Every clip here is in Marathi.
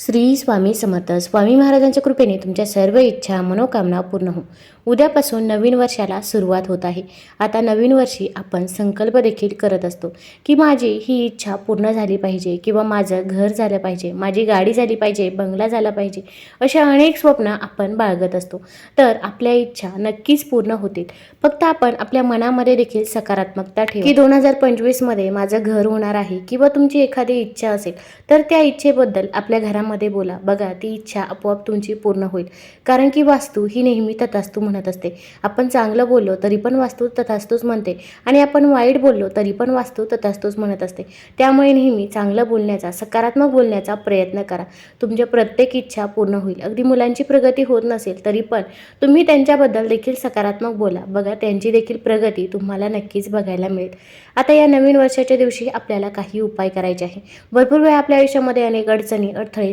श्री स्वामी समर्थ. स्वामी महाराजांच्या कृपेने तुमच्या सर्व इच्छा मनोकामना पूर्ण हो. उद्यापासून नवीन वर्षाला सुरुवात होत आहे. आता नवीन वर्षी आपण संकल्प देखील करत असतो की माझी ही इच्छा पूर्ण झाली पाहिजे किंवा माझं घर झालं पाहिजे माझी गाडी झाली पाहिजे बंगला झाला पाहिजे अशा अनेक स्वप्न आपण बाळगत असतो. तर आपल्या इच्छा नक्कीच पूर्ण होतील. फक्त आपण आपल्या मनामध्ये देखील सकारात्मकता ठेव. की दोन हजार पंचवीसमध्ये माझं घर होणार आहे किंवा तुमची एखादी इच्छा असेल तर त्या इच्छेबद्दल आपल्या घरामध्ये बोला. बघा ती इच्छा आपोआप तुमची पूर्ण होईल. कारण की वास्तू ही नेहमी तथास्तू म्हणत असते. आपण चांगलं बोललो तरी पण वास्तू तथास्तूच म्हणते आणि आपण वाईट बोललो तरी पण वास्तू तथास्तूच म्हणत असते. त्यामुळे नेहमी चांगलं बोलण्याचा सकारात्मक बोलण्याचा प्रयत्न करा. तुमच्या प्रत्येक इच्छा पूर्ण होईल. अगदी मुलांची प्रगती होत नसेल तरी पण तुम्ही त्यांच्याबद्दल देखील सकारात्मक बोला. बघा त्यांची देखील प्रगती तुम्हाला नक्कीच बघायला मिळेल. आता या नवीन वर्षाच्या दिवशी आपल्याला काही उपाय करायचे आहे. भरपूर वेळा आपल्या आयुष्यामध्ये अनेक अडचणी अडथळे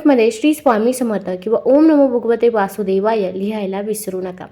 कमेंटमध्ये श्री स्वामी समर्थ किंवा ओम नमो भगवते वासुदेवाय लिहायला विसरू नका.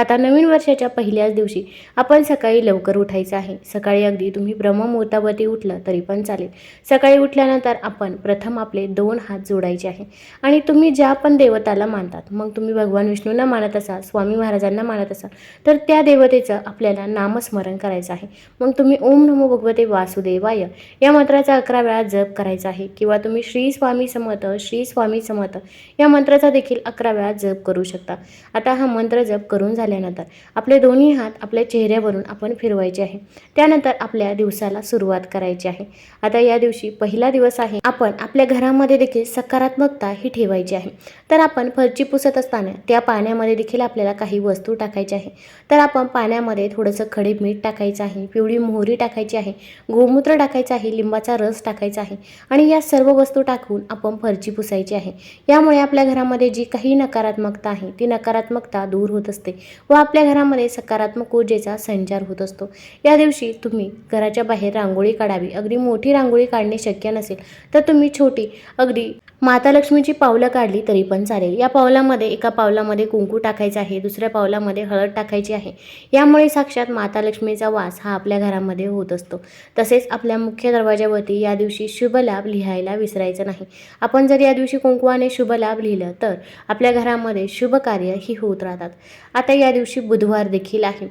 आता नवीन वर्षाच्या पहिल्याच दिवशी आपण सकाळी लवकर उठायचं आहे. सकाळी अगदी तुम्ही ब्रह्ममुहूर्तावरती उठलं तरी पण चालेल. सकाळी उठल्यानंतर आपण प्रथम आपले दोन हात जोडायचे आहे. आणि तुम्ही ज्या पण देवताला मानतात मग तुम्ही भगवान विष्णूंना मानत असाल स्वामी महाराजांना मानत असाल तर त्या देवतेचं आपल्याला नामस्मरण करायचं आहे. मग तुम्ही ओम नमो भगवते वासुदेवाय या मंत्राचा अकरा वेळा जप करायचा आहे. किंवा तुम्ही श्री स्वामी समत श्री स्वामी समर्थ या मंत्राचा देखील अकरा वेळा जप करू शकता. आता हा मंत्र जप करून झाला झाल्यानंतर आपले दोन्ही हात आपल्या चेहऱ्यावरून आपण फिरवायचे आहे. त्यानंतर आपल्या दिवसाला सुरुवात करायची आहे. आता या दिवशी पहिला दिवस आहे. आपण आपल्या घरामध्ये देखील सकारात्मकता ही ठेवायची आहे. तर आपण फरची पुसत असताना त्या पाण्यामध्ये देखील आपल्याला काही वस्तू टाकायची आहे. तर आपण पाण्यामध्ये थोडंसं खडे मीठ टाकायचं आहे पिवळी मोहरी टाकायची आहे गोमूत्र टाकायचं आहे लिंबाचा रस टाकायचा आहे आणि या सर्व वस्तू टाकून आपण फरची पुसायची आहे. यामुळे आपल्या घरामध्ये जी काही नकारात्मकता आहे ती नकारात्मकता दूर होत असते. व आपल्या घरामध्ये सकारात्मक ऊर्जेचा संचार होत असतो. या दिवशी तुम्ही घराच्या बाहेर रांगोळी काढावी. अगदी मोठी रांगोळी काढणे शक्य नसेल तर तुम्ही छोटी अगदी माता लक्ष्मीची पावलं काढली तरी पण चालेल. या पावलामध्ये एका पावलामध्ये कुंकू टाकायचं आहे दुसऱ्या पावलामध्ये हळद टाकायची आहे. यामुळे साक्षात माता लक्ष्मीचा वास हा आपल्या घरामध्ये होत असतो. तसेच आपल्या मुख्य दरवाजावरती या दिवशी शुभ लाभ लिहायला विसरायचं नाही. आपण जर या दिवशी कुंकुवाने शुभ लाभ लिहिलं तर आपल्या घरामध्ये शुभ कार्य ही होत राहतात. आता या दिवशी बुधवार देखील आहे.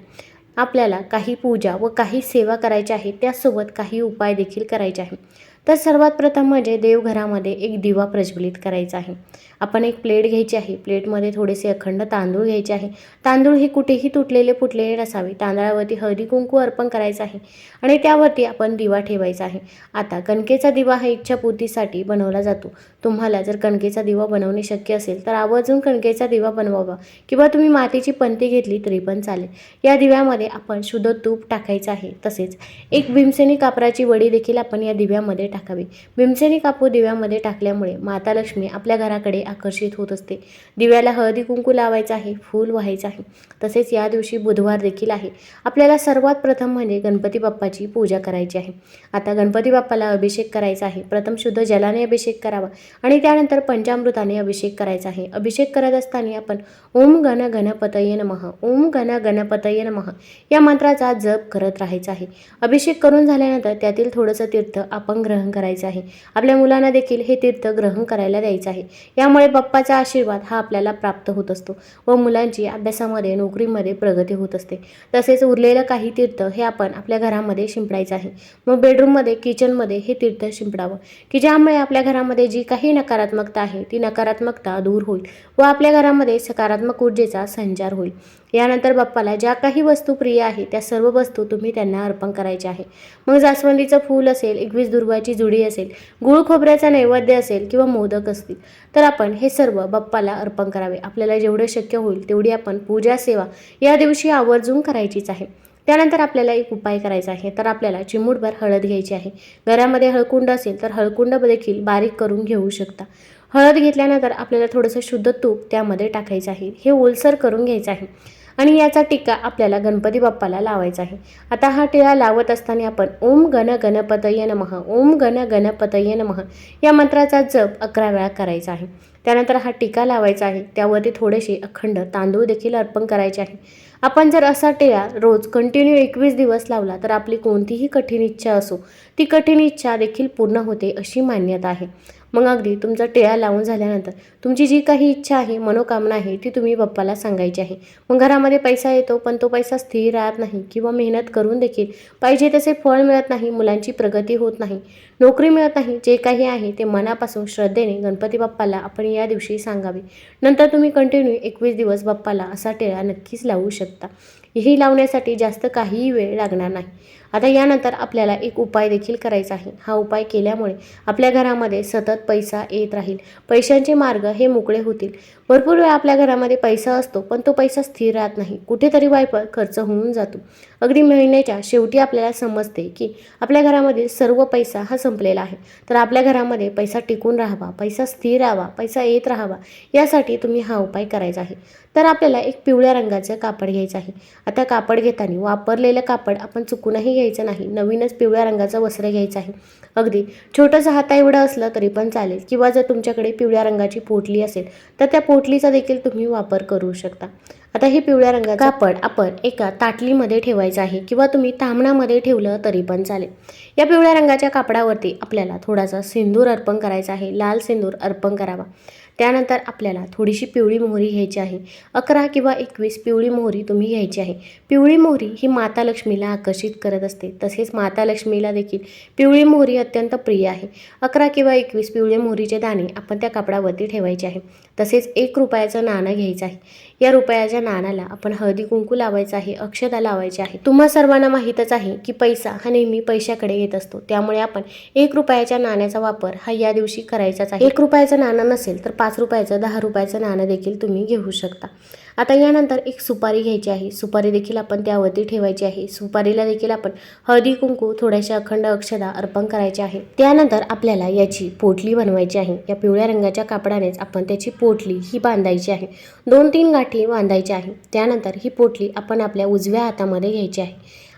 आपल्याला काही पूजा व काही सेवा करायच्या आहे त्यासोबत काही उपाय देखील करायचे आहे. तर सर्वात प्रथम म्हणजे देवघरामध्ये एक दिवा प्रज्वलित करायचा आहे. आपण एक प्लेट घ्यायची आहे. प्लेटमध्ये थोडेसे अखंड तांदूळ घ्यायचे आहे. तांदूळ हे कुठेही तुटलेले फुटलेले नसावे. तांदळावरती हळदी कुंकू अर्पण करायचं आहे आणि त्यावरती आपण दिवा ठेवायचा आहे. आता कणकेचा दिवा हा इच्छापूर्तीसाठी बनवला जातो. तुम्हाला जर कणकेचा दिवा बनवणे शक्य असेल तर आवर्जून कणकेचा दिवा बनवावा. किंवा तुम्ही मातीची पंती घेतली तरी पण चालेल. या दिव्यामध्ये आपण शुद्ध तूप टाकायचं आहे. तसेच एक भीमसेनी कापराची वडी देखील आपण या दिव्यामध्ये टाकावी. भीमसेनी कापूर दिव्यामध्ये टाकल्यामुळे माता लक्ष्मी आपल्या घराकडे आकर्षित होत असते. दिव्याला हळदी कुंकू लावायचं आहे. फूल व्हायचं आहे. तसेच या दिवशी बुधवार देखील आहे. आपल्याला सर्वात प्रथम म्हणजे गणपती बाप्पाची पूजा करायची आहे. आता गणपती बाप्पाला अभिषेक करायचा आहे. प्रथम शुद्ध जलाने अभिषेक करावा. आणि त्यानंतर पंचामृताने अभिषेक करायचा आहे. अभिषेक करत असताना आपण ओम घन गणपतये नमः ओम घन गणपतये नमः या मंत्राचा जप करत राहायचा आहे. अभिषेक करून झाल्यानंतर त्यातील थोडंसं तीर्थ आपण ग्रहण करायचं आहे. आपल्या मुलांना देखील हे तीर्थ ग्रहण करायला द्यायचं आहे. यामुळे बाप्पाचा आशीर्वाद हा आपल्याला प्राप्त होत असतो व मुलांची अभ्यासामध्ये नोकरीमध्ये प्रगती होत असते. तसेच उरलेलं काही तीर्थ हे आपण आपल्या घरामध्ये शिंपडायचं आहे. मग बेडरूममध्ये किचनमध्ये हे तीर्थ शिंपडावं. की ज्यामुळे आपल्या घरामध्ये जी काही नकारात्मकता आहे ती नकारात्मकता दूर होईल व आपल्या घरामध्ये सकारात्मक ऊर्जेचा संचार होईल. यानंतर बाप्पाला ज्या काही वस्तू प्रिय आहे त्या सर्व वस्तू तुम्ही त्यांना अर्पण करायच्या आहे. मग जास्वंदीचं फूल असेल एकवीस दुर्वाची जुडी असेल गुळ खोबऱ्याचा नैवेद्य असेल किंवा मोदक असतील तर आपण हे सर्व बाप्पाला अर्पण करावे. आपल्याला जेवढं शक्य होईल तेवढी आपण पूजा सेवा या दिवशी आवर्जून करायचीच आहे. त्यानंतर आपल्याला एक उपाय करायचा आहे. तर आपल्याला चिमूटभर हळद घ्यायची आहे. घरामध्ये हळकुंड असेल तर हळकुंड देखील बारीक करून घेऊ शकता. हळद घेतल्यानंतर आपल्याला थोडंसं शुद्ध तूप त्यामध्ये टाकायचं आहे. हे ओलसर करून घ्यायचं आहे. आणि याचा टिका आपल्याला गणपती बाप्पाला लावायचा आहे. आता हा टिळा लावत असताना आपण ओम गण गणपतय नमः ओम गण गणपतय नमः या मंत्राचा जप अकरा वेळा करायचा आहे. त्यानंतर हा टिका लावायचा आहे. त्यावरती थोडेसे अखंड तांदूळ देखील अर्पण करायचे आहे. आपण जर असा टिळा रोज कंटिन्यू एकवीस दिवस लावला तर आपली कोणतीही कठीण इच्छा असो ती कठीण इच्छा देखील पूर्ण होते अशी मान्यता आहे. मग अगदी तुमचा टिळा लावून झाल्यानंतर तुमची जी काही इच्छा आहे मनोकामना आहे ती तुम्ही बाप्पाला सांगायची आहे. मग घरामध्ये पैसा येतो पण तो पैसा स्थिर राहत नाही किंवा मेहनत करून देखील पाहिजे तसे फळ मिळत नाही मुलांची प्रगती होत नाही नोकरी मिळत नाही जे काही आहे ते मनापासून श्रद्धेने गणपती बाप्पाला आपण या दिवशी सांगावे. नंतर तुम्ही कंटिन्यू एकवीस दिवस बाप्पाला असा टिळा नक्कीच लावू शकता. ही लावण्यासाठी जास्त काहीही वेळ लागणार नाही. आता यानंतर आपल्याला एक उपाय देखील करायचा आहे. हा उपाय केल्यामुळे आपल्या घरामध्ये सतत पैसा येत राहील. पैशांचे मार्ग हे मोकळे होतील. भरपूर वेळा आपल्या घरामध्ये पैसा असतो पण तो पैसा स्थिर राहत नाही. कुठेतरी वायपर खर्च होऊन जातो. अगदी महिन्याच्या शेवटी आपल्याला समजते की आपल्या घरामधील सर्व पैसा हा संपलेला आहे. तर आपल्या घरामध्ये पैसा टिकून राहावा पैसा स्थिर राहावा पैसा येत राहावा यासाठी तुम्ही हा उपाय करायचा आहे. तर आपल्याला एक पिवळ्या रंगाचं कापड घ्यायचं आहे. आता कापड घेताना वापरलेलं कापड आपण चुकूनही घ्यायचं नाही नवीनच पिवळ्या रंगाचं वस्त्र घ्यायचं आहे. अगदी छोटंसं हाता एवढं असलं तरी पण चालेल. किंवा जर तुमच्याकडे पिवळ्या रंगाची पोटली असेल तर त्या पोटलीचा देखील तुम्ही वापर करू शकता. आता हे पिवळ्या रंगाचं कापड आपण एका ताटलीमध्ये ठेवायचं आहे किंवा तुम्ही तांबणामध्ये ठेवलं तरी पण चालेल. या पिवळ्या रंगाच्या कापडावरती आपल्याला थोडासा सिंदूर अर्पण करायचा आहे. लाल सिंदूर अर्पण करावा. त्यानंतर आपल्याला थोडीशी पिवळी मोहरी घ्यायची आहे. अकरा किंवा एकवीस पिवळी मोहरी तुम्ही घ्यायची आहे. पिवळी मोहरी ही माता लक्ष्मीला आकर्षित करत असते. तसेच माता लक्ष्मीला देखील पिवळी मोहरी अत्यंत प्रिय आहे. अकरा किंवा एकवीस पिवळी मोहरीचे दाणे आपण त्या कापडावरती ठेवायचे आहे. तसेच एक रुपयाचं नाणं घ्यायचं आहे. या रुपयाच्या नाण्याला आपण हळदी कुंकू लावायचं आहे अक्षता लावायची आहे. तुम्हा सर्वांना माहीतच आहे की पैसा हा नेहमी पैशाकडे येत असतो. त्यामुळे आपण एक रुपयाच्या नाण्याचा वापर हा या दिवशी करायचाच आहे. एक रुपयाचं नाणं नसेल तर पाच रुपयाचं दहा रुपयाचं नाणं देखील तुम्ही घेऊ शकता. आता यानंतर एक सुपारी घ्यायची आहे. सुपारी देखील आपण त्यावरती ठेवायची आहे. सुपारीला देखील आपण हळदी कुंकू थोड्याशा अखंड अक्षदा अर्पण करायचे आहे. त्यानंतर आपल्याला याची पोटली बनवायची आहे. या पिवळ्या रंगाच्या कापडानेच आपण त्याची पोटली ही बांधायची आहे. दोन तीन गाठी बांधायची आहे. त्यानंतर ही पोटली आपण आपल्या उजव्या हातामध्ये घ्यायची आहे.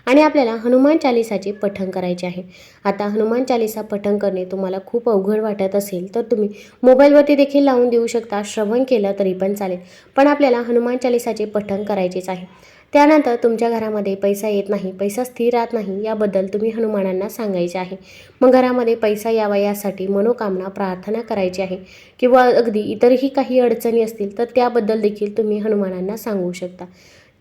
आणि आपल्याला हनुमान चालिसाचे पठण करायचे आहे. आता हनुमान चालिसा पठण करणे तुम्हाला खूप अवघड वाटत असेल तर तुम्ही मोबाईलवरती देखील लावून देऊ शकता. श्रवण केलं तरी पण चालेल पण आपल्याला हनुमान चालिसाचे पठण करायचेच आहे. त्यानंतर तुमच्या घरामध्ये पैसा येत नाही पैसा स्थिर राहत नाही याबद्दल तुम्ही हनुमानांना सांगायचे आहे. मग घरामध्ये पैसा यावा यासाठी मनोकामना प्रार्थना करायची आहे किंवा अगदी इतरही काही अडचणी असतील तर त्याबद्दल देखील तुम्ही हनुमानांना सांगू शकता.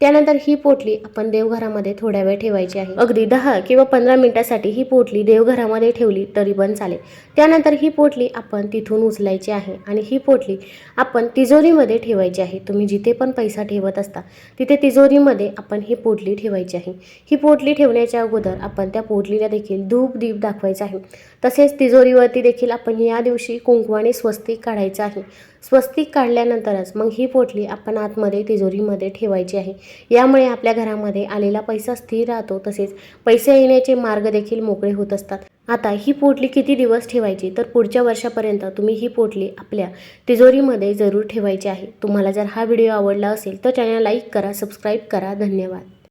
त्यानंतर ही पोटली आपण देवघरामध्ये थोड्या वेळ ठेवायची आहे. अगदी दहा किंवा पंधरा मिनिटासाठी ही पोटली देवघरामध्ये ठेवली तरी पण चालेल. त्यानंतर ही पोटली आपण तिथून उचलायची आहे आणि ही पोटली आपण तिजोरीमध्ये ठेवायची आहे. तुम्ही जिथे पण पैसा ठेवत असता तिथे तिजोरीमध्ये आपण ही पोटली ठेवायची आहे. ही पोटली ठेवण्याच्या अगोदर आपण त्या पोटलीला देखील धूप दीप दाखवायचा आहे. तसेच तिजोरीवरती देखील आपण या दिवशी कुंकवाने स्वस्तिक काढायचं आहे. स्वस्तिक काढल्यानंतरच मग ही पोटली आपण आतमध्ये तिजोरीमध्ये ठेवायची आहे. यामुळे आपल्या घरामध्ये आलेला पैसा स्थिर राहतो तसेच पैसे येण्याचे मार्ग देखील मोकळे होत असतात. आता ही पोटली किती दिवस ठेवायची? तर पुढच्या वर्षापर्यंत तुम्ही ही पोटली आपल्या तिजोरीमध्ये जरूर ठेवायची आहे. तुम्हाला जर हा व्हिडिओ आवडला असेल तर चॅनल लाईक करा सबस्क्राईब करा. धन्यवाद.